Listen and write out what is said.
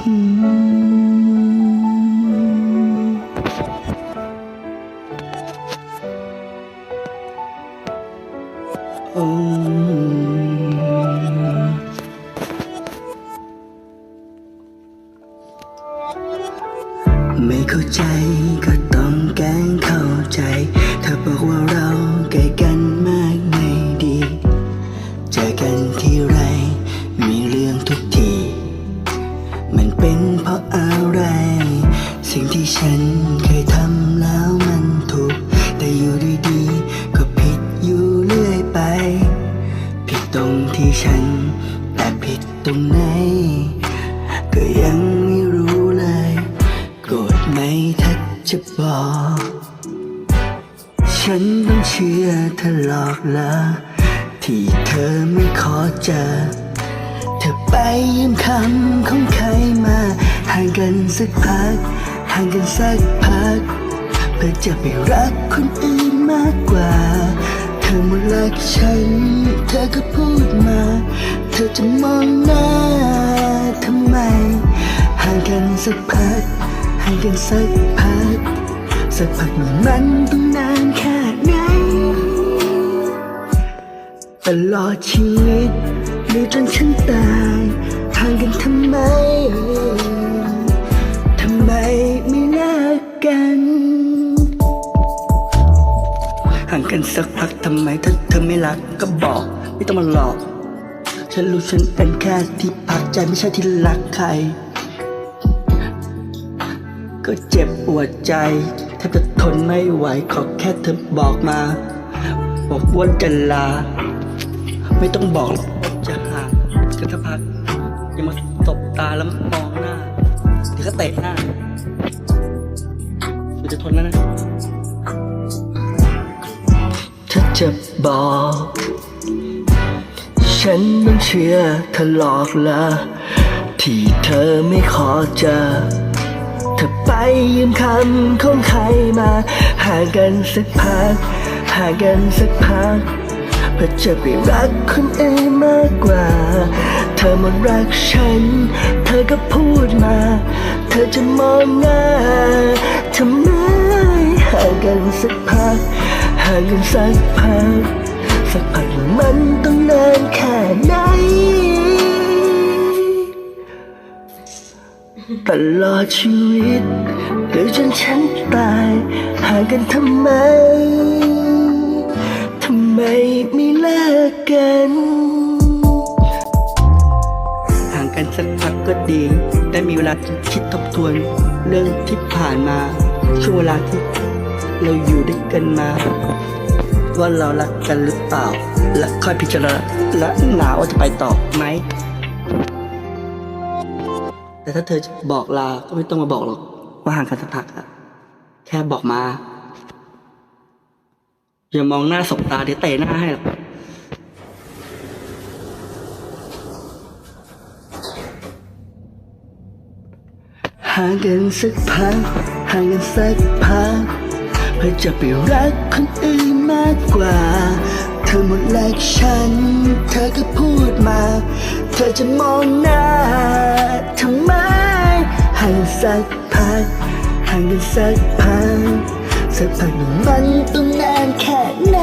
ไม่เข้าใจ แต่ผิดตรงไหน ก็ยังไม่รู้เลย โกรธไหมถ้าจะบอก ฉันต้องเชื่อเธอหลอกเหรอที่เธอไม่ขอเจอ เธอไปยืมคำของใครมา ห่างกันสักพัก ห่างกันสักพัก เพื่อจะไปรักคนอื่นมากกว่าเธอมารักฉัน เธอก็พูดมา ธอจะมองหน้าทำไม ห่างกันสักพัก ห่างกันสักพัก สักพักมันต้องนานแค่ไหน ตลอดชีวิตหรือจนฉันตายห่างกันทำไม ทำไมไม่เลิกกัน ห่างกันสักพักทำไมถ้าเธอไม่รักก็บอก ไม่ต้องมาหลอก ฉันรู้ฉันเป็นแค่ที่พักใจไม่ใช่ที่รักใคร ก็เจ็บปวดใจแทบจะทนไม่ไหวขอแค่เธอบอกมา บอกว่าจะลา ไม่ต้องบอกหรอกว่าจะห่างกันสักพักอย่ามาตบตาแล้วมองหน้าเดี๋ยวก็เตะหน้ากูจะทนแล้วนะ ถ้าจะบอก ฉันต้องเชื่อเธอหลอกละที่เธอไม่ขอเจอเธอไปยืมคำของใครมาห่างกันสักพักห่างกันสักพักเพื่อจะไปรักคนอื่นมากกว่า เธอมารักฉัน เธอก็พูดมา เธอจะมองหน้าทำไมห่างกันสักพักห่างกันสักพัก สักพักมันต้องนานแค่ไหน ตลอดชีวิตหรือจนฉันตายห่างกันทำไม ทำไมไม่เลิกกัน ห่างกันสักพักก็ดี ได้มีเวลาคิดทบทวน เรื่องที่ผ่านมา ช่วงเวลาที่เราอยู่ด้วยกันมา ว่าเรารักกันหรือเปล่า และค่อยพิจารณาและหนาว่าจะไปต่อไหม แต่ถ้าเธอจะบอกลา ก็ไม่ต้องมาบอกหรอกว่าห่างกันสักพักอะแค่บอกมา อย่ามองหน้าสบตาเดี๋ยวเตะหน้าให้หรอกห่างกันสักพักห่างกันสักพัก เพื่อจะไปรักคนอื่นมากกว่า เธอหมดแลกฉัน เธอก็พูดมา เธอจะมองหน้าทำไมห่างสักพักห่างกันสักพักสักพักมันต้องนานแค่ไหน